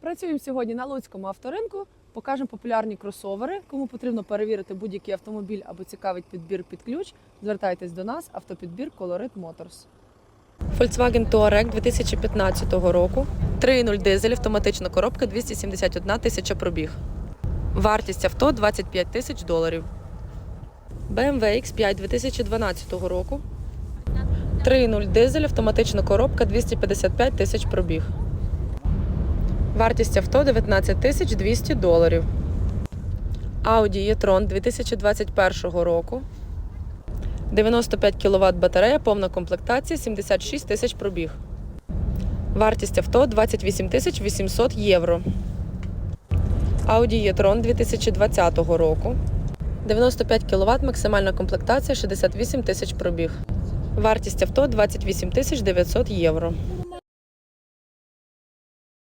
Працюємо сьогодні на Луцькому авторинку. Покажемо популярні кросовери. Кому потрібно перевірити будь-який автомобіль або цікавить підбір під ключ, звертайтесь до нас. Автопідбір Colorit Motors. Volkswagen Touareg 2015 року. 3.0 дизель, автоматична коробка, 271 тисяча пробіг. Вартість авто 25 тисяч доларів. BMW X5 2012 року. 3.0 дизель, автоматична коробка, 255 тисяч пробіг. Вартість авто 19 тисяч 200 доларів. Audi e-tron 2021 року. 95 кВт батарея, повна комплектація, 76 тисяч пробіг. Вартість авто 28 тисяч 800 євро. Audi e-tron 2020 року. 95 кВт, максимальна комплектація, 68 тисяч пробіг. Вартість авто 28 тисяч 900 євро.